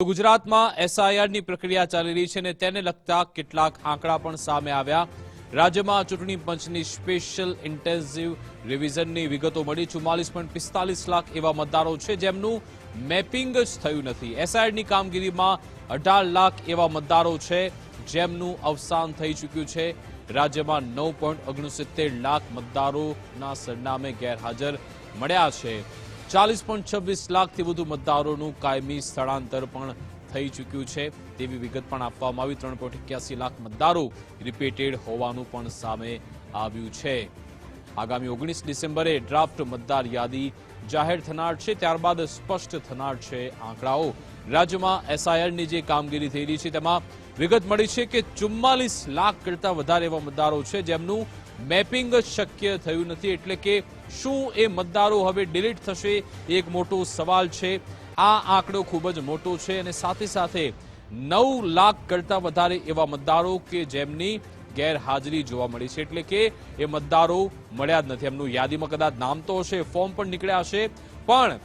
ગુજરાતમાં એસઆઈઆરની પ્રક્રિયા ચાલી રહી છે અને તેને લગતા કેટલાક આંકડા પણ સામે આવ્યા. રાજ્યમાં ચૂંટણી પંચની સ્પેશિયલ ઇન્ટેન્સિવ રિવિઝનની વિગતો મળી. ચુમ્માલીસ પોઈન્ટ પિસ્તાલીસ લાખ એવા મતદારો છે જેમનું મેપિંગ જ થયું નથી. એસઆઈઆરની કામગીરીમાં અઢાર લાખ એવા મતદારો છે જેમનું અવસાન થઈ ચૂક્યું છે. રાજ્યમાં નવ પોઈન્ટ ઓગણસિત્તેર લાખ મતદારોના સરનામે ગેરહાજર મળ્યા છે. ચાલીસ પોઈન્ટ છવ્વીસ લાખથી વધુ મતદારોનું કાયમી સ્થળાંતર પણ થઈ ચૂક્યું છે. તેવી વિગત પણ આપવામાં આવી. ત્રણ પોઈન્ટ એક્યાસી લાખ મતદારો રિપીટેડ હોવાનું પણ સામે આવ્યું છે. આગામી ઓગણીસ ડિસેમ્બરે ડ્રાફ્ટ મતદાર યાદી જાહેર થનાર છે. ત્યારબાદ સ્પષ્ટ થનાર છે આંકડાઓ. રાજ્યમાં એસઆઈઆરની જે કામગીરી થઈ રહી છે, તેમાં વિગત મળી છે કે ચુમ્માલીસ લાખ કરતા વધારે એવા મતદારો છે જેમનું મેપિંગ જ શક્ય થયું નથી. એટલે કે શું એ મતદારો હવે ડિલીટ થશે એક મોટો સવાલ છે. આ આંકડો ખૂબ જ મોટો છે અને સાથે સાથે નવ લાખ કરતા વધારે એવા મતદારો કે જેમની ગેરહાજરી જોવા મળી છે. એટલે કે એ મતદારો મળ્યા જ નથી. એમનું યાદીમાં કદાચ નામ તો હશે, ફોર્મ પણ નીકળ્યા હશે. પણ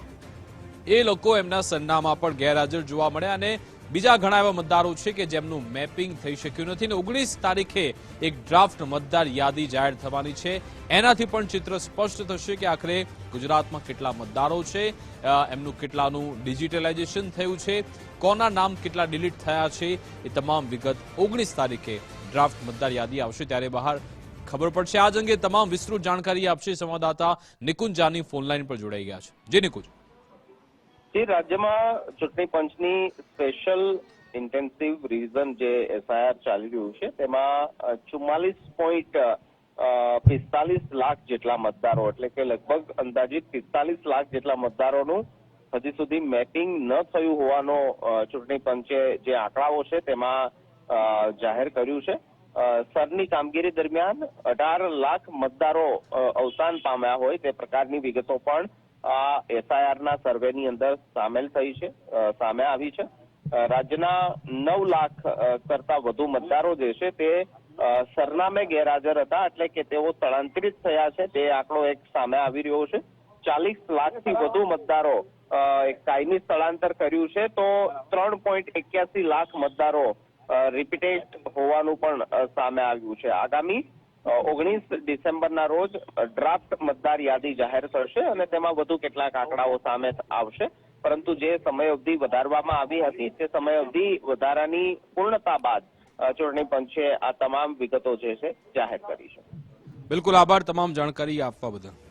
એ લોકો એમના સરનામા પણ ગેરહાજર જોવા મળ્યા અને બીજા ઘણા એવા મતદારો છે કે જેમનું મેપિંગ થઈ શક્યું નથી અને ઓગણીસ તારીખે એક ડ્રાફ્ટ મતદાર યાદી જાહેર થવાની છે. એનાથી પણ ચિત્ર સ્પષ્ટ થશે કે આખરે ગુજરાતમાં કેટલા મતદારો છે એમનું કેટલાનું ડિજિટલાઇઝેશન થયું છે, કોના નામ કેટલા ડિલીટ થયા છે, એ તમામ વિગત ઓગણીસ તારીખે ડ્રાફ્ટ મતદાર યાદી આવશે ત્યારે બહાર ખબર પડશે. આજ અંગે તમામ વિસ્તૃત જાણકારી આપશે સંવાદદાતા નિકુંજ જાની ફોનલાઈન પર જોડાઈ ગયા છે. જે નિકુંજ. જે રાજ્યમાં ચૂંટણી પંચની સ્પેશિયલ ઇન્ટેન્સિવ રિવિઝન જે એસઆઈઆર ચાલી રહ્યું છે, તેમાં ચુમ્માલીસ પોઈન્ટ પિસ્તાલીસ લાખ જેટલા મતદારો, એટલે કે લગભગ અંદાજિત પિસ્તાલીસ લાખ જેટલા મતદારોનું હજી સુધી મેપિંગ ન થયું હોવાનો ચૂંટણી પંચે જે આંકડાઓ છે તેમાં જાહેર કર્યું છે. સરની કામગીરી દરમિયાન અઢાર લાખ મતદારો અવસાન પામ્યા હોય તે પ્રકારની વિગતો પણ આ એસઆઈઆરના સર્વેની અંદર સામેલ થઈ છે સામે આવી છે. રાજ્યના નવ લાખ કરતા વધુ મતદારો જે છે તે સરનામે ગેરહાજર હતા, એટલે કે તેઓ સ્થળાંતરિત થયા છે. તે આંકડો એક સામે આવી રહ્યો છે. ચાલીસ લાખથી વધુ મતદારો કાયમી સ્થળાંતર કર્યું છે, તો ત્રણ પોઈન્ટ એક્યાસી લાખ મતદારો રિપીટેડ હોવાનું પણ સામે આવ્યું છે. આગામી ઓગણીસ ડિસેમ્બરના રોજ ડ્રાફ્ટ મતદાર યાદી જાહેર થશે અને તેમાં વધુ કેટલાક આંકડાઓ સામે આવશે. પરંતુ જે સમયાવધિ વધારવામાં આવી હતી, તે સમયાવધિ વધારાની પૂર્ણતા બાદ ચૂંટણી પંચે આ તમામ વિગતો જે છે, જાહેર કરી છે. બિલકુલ આભાર તમામ જાણકારી આપવા બદલ.